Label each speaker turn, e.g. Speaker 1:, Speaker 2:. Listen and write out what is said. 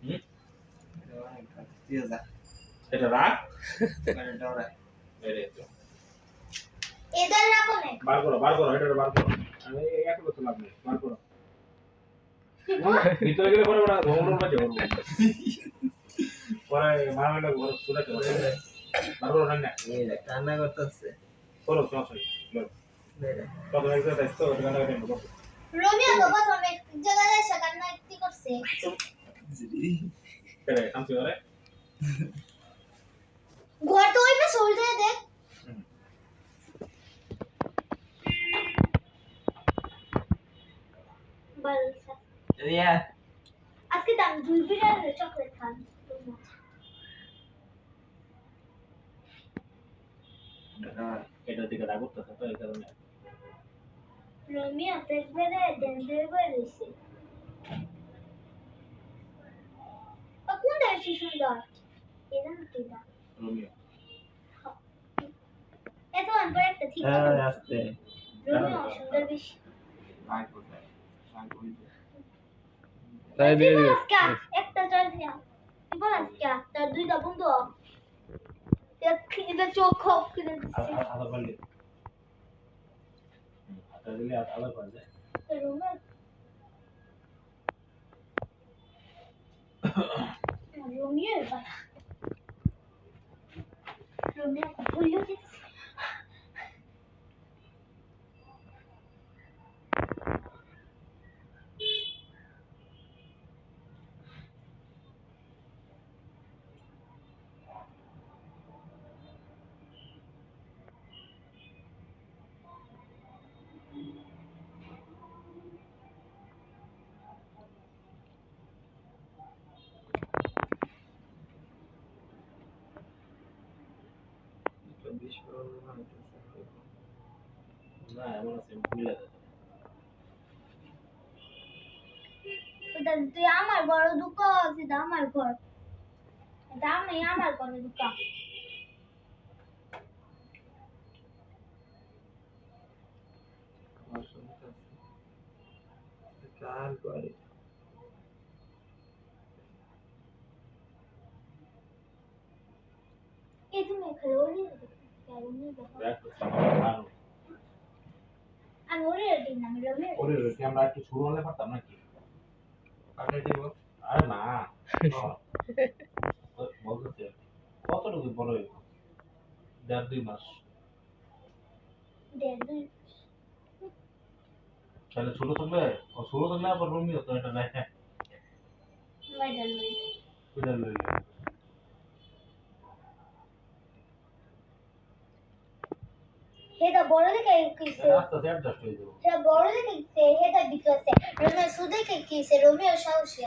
Speaker 1: হুম?
Speaker 2: দিয়ে যা
Speaker 1: এটা রাখ
Speaker 2: গাড়িটা ওরা
Speaker 1: এই রে তো।
Speaker 3: এদের রাখো না
Speaker 1: বার করো বার করো এটা বার করো আমি এত করতে লাভ বার করো ভিতরে গেলে পরে ওরা ভ্রমণ বাজে ওর পরে মারা গেলে ঘর সুরে করে বার করো না
Speaker 2: এই দেখ কান্না করতেছে
Speaker 1: করো সমস্যা নেই করো। প্রথমে তো ওটা কাটা কেন করো
Speaker 3: রোমিও তো প্রথমে জায়গায় এসে কান্না একটি করছে ঘর তো ওই পাশে উল্টে দেখ। আজকে আমি দুই বিড়াল চকলেট খান
Speaker 1: এটা দিকে রাগ করতেছে তো এই কারণে।
Speaker 3: রোমিও তো একবারে ডেঞ্জার হয়ে রয়েছে কোনটা বেশি সুন্দর এটা না এটা
Speaker 1: রোমিও
Speaker 3: এত অনপর একটা ঠিক আছে
Speaker 2: আসতে
Speaker 3: রোমিও সুন্দর বেশি
Speaker 2: ভাই কোথায় ভাই কোথায়
Speaker 4: তাই দিয়ে দিও
Speaker 3: বল আজকে একটা চল দিয়া তুই বল আজকে তার দুইটা বন্ধু এটা চোখ খোপ করে দিচ্ছে
Speaker 1: 在里面打了个滚
Speaker 3: 子。在里面，我揉面吧，揉面，我揉几次。
Speaker 1: না এমন আছে ভুলে যাবে
Speaker 3: ওটা তুই আমার ঘর দুঃখ সেটা আমার ঘর। এটা আমি আমার ঘরে দুঃখ
Speaker 2: কার
Speaker 3: এই তুমি ওরি ওরি
Speaker 1: আমরা একটু শুরু হলে পারতাম নাকি?
Speaker 2: কাকে দিব?
Speaker 1: আরে না বলতেছে কতটুকু বড় হইব? দেড় দুই মাস। তাহলে ছোট থাকলে ও ছোট থাকলে আবার রুমি হতো এটা নাই
Speaker 3: দেখে
Speaker 1: হয়ে
Speaker 3: বড় দেখে কিসে হেটা ভিতরে রোমিও সুদে কে কিসে রোমিও সাহসী।